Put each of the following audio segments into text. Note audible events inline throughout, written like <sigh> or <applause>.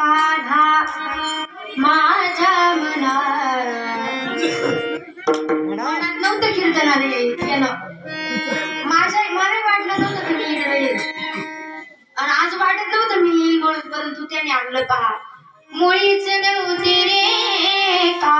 काढा. माझ्या मनात. नव्हतं कीर्तन आले. माझ्या मला वाटलं नव्हतं की मी इकडे आणि आज वाटत नव्हतं मी येईल म्हणून परंतु त्याने आणलं पहा. मुळीच नव्हते रे का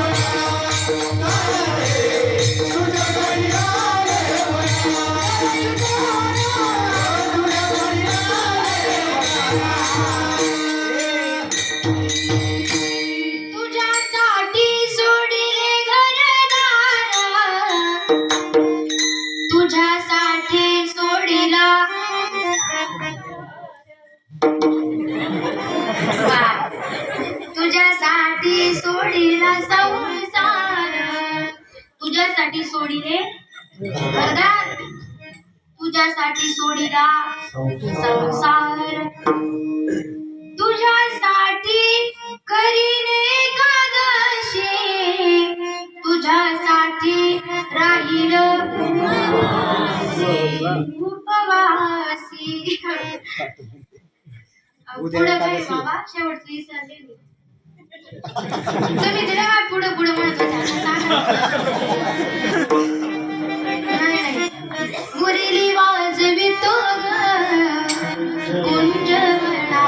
तुझ्यासाठी सोडिला संसार. तुझ्यासाठी सोडिले घरदार. तुझ्यासाठी सोडिला संसार. तुझ्यासाठी करीने एकादशी तुझ्यासाठी राहील <laughs> पुढं काय बाबा शेवटची तुम्ही दिलं पुढं पुढं म्हणत नाही. मुरली वाजवितो ग कुंजवना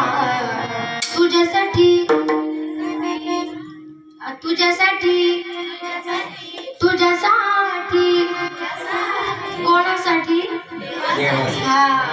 तुझ्यासाठी. तुझ्यासाठी. तुझ्यासाठी. कोणासाठी? हा,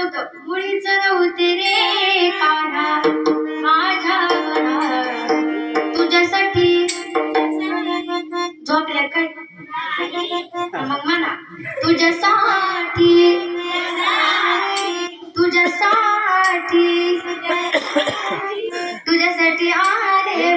नव्हतं मुळीच नव्हते रे काना माझ्या तुझ्यासाठी झोपल्या काय? मग म्हणा तुझ्यासाठी. तुझ्यासाठी. तुझ्यासाठी आले